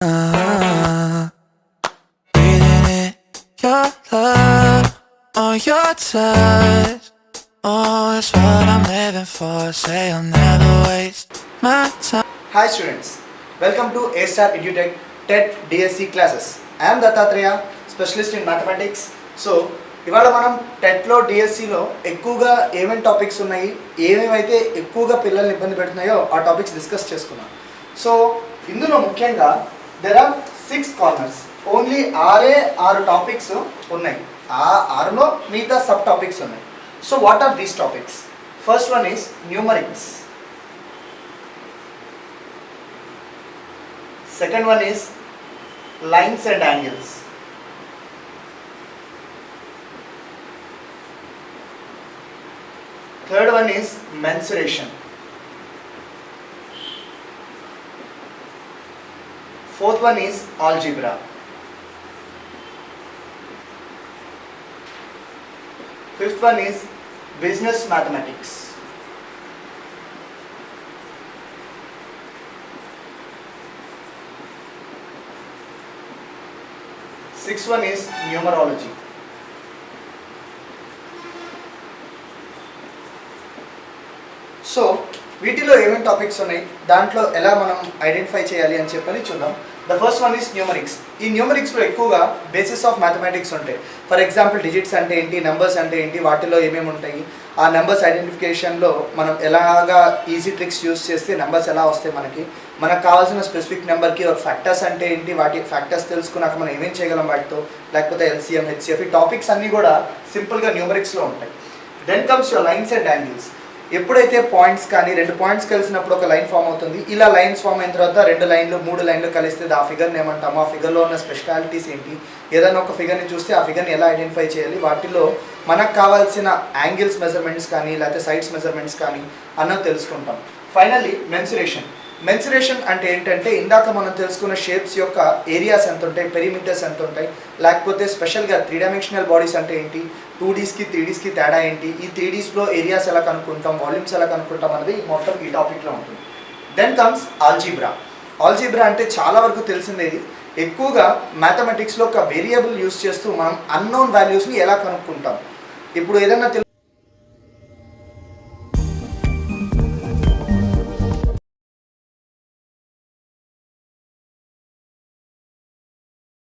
Ah, breathing in your love on your touch. Oh, it's what I'm living for. Say I'll never waste my time. Hi students, welcome to A Star EduTech TET DSC classes. I am Dattatreya, specialist in mathematics. So, ఇవాళ మనం టెట్లో డిఎస్సిలో ఎక్కువగా ఏమేమి topics ఉన్నాయి ఏమేమైతే ఎక్కువగా పిల్లల్ని ఇబ్బంది పెడుతున్నాయో ఆ టాపిక్స్ డిస్కస్ చేసుకున్నాం సో ఇందులో ముఖ్యంగా there are six corners only ఆరే ఆరు టాపిక్స్ ఉన్నాయి. ఆ ఆరులో మిగతా సబ్ టాపిక్స్ ఉన్నాయి. So what are these topics first one is numerics second one is lines and angles third one is mensuration Fourth one is algebra. Fifth one is business mathematics. Sixth one is numerology. So వీటిలో ఏమేమి topics ఉన్నాయి? దాంట్లో ఎలా మనం identify చేయాలి అని చెప్పని చూద్దాం. The first one is numerics ఈ న్యూమరిక్స్లో ఎక్కువగా బేసిస్ ఆఫ్ మ్యాథమెటిక్స్ ఉంటాయి. ఫర్ ఎగ్జాంపుల్ డిజిట్స్ అంటే ఏంటి? నెంబర్స్ అంటే ఏంటి? వాటిలో ఏమేమి ఉంటాయి? ఆ నెంబర్స్ ఐడెంటిఫికేషన్లో మనం ఎలాగా ఈజీ ట్రిక్స్ యూస్ చేస్తే నెంబర్స్ ఎలా వస్తాయి మనకి? మనకు కావాల్సిన స్పెసిఫిక్ నెంబర్కి ఒక ఫ్యాక్టర్స్ అంటే ఏంటి? వాటి ఫ్యాక్టర్స్ తెలుసుకున్నాక మనం ఏమేం చేయగలం వాటితో? లేకపోతే ఎల్సిఎం హెచ్సిఎఫ్ ఈ టాపిక్స్ అన్నీ కూడా సింపుల్గా న్యూమరిక్స్లో ఉంటాయి. Then comes your lines and angles ఎప్పుడైతే పాయింట్స్ కానీ రెండు పాయింట్స్ కలిసినప్పుడు ఒక లైన్ ఫామ్ అవుతుంది. ఇలా లైన్స్ ఫామ్ అయిన తర్వాత రెండు లైన్లు మూడు లైన్లు కలిస్తే ఆ ఫిగర్ని ఏమంటాము? ఆ ఫిగర్లో ఉన్న స్పెషాలిటీస్ ఏంటి? ఏదైనా ఒక ఫిగర్ని చూస్తే ఆ ఫిగర్ని ఎలా ఐడెంటిఫై చేయాలి? వాటిలో మనకు కావాల్సిన యాంగిల్స్ మెజర్మెంట్స్ కానీ లేకపోతే సైడ్స్ మెజర్మెంట్స్ కానీ అన్నది తెలుసుకుంటాం. ఫైనల్లీ మెన్సురేషన్ మెన్సురేషన్ అంటే ఏంటంటే ఇందాక మనం తెలుసుకున్న షేప్స్ యొక్క ఏరియాస్ ఎంత ఉంటాయి పెరిమీటర్స్ ఎంత ఉంటాయి లేకపోతే స్పెషల్గా త్రీ డైమెన్షనల్ బాడీస్ అంటే ఏంటి టూ డీస్కి త్రీ డీస్కి తేడా ఏంటి ఈ త్రీ డీస్లో ఏరియాస్ ఎలా కనుక్కుంటాం వాల్యూమ్స్ ఎలా కనుక్కుంటాం అనేది మొత్తం ఈ టాపిక్లో ఉంటుంది. దెన్ కమ్స్ ఆల్జీబ్రా ఆల్జీబ్రా అంటే చాలా వరకు తెలిసిందేది ఎక్కువగా మ్యాథమెటిక్స్లో ఒక వేరియబుల్ యూస్ చేస్తూ మనం అన్నోన్ వాల్యూస్ని ఎలా కనుక్కుంటాం. ఇప్పుడు ఏదైనా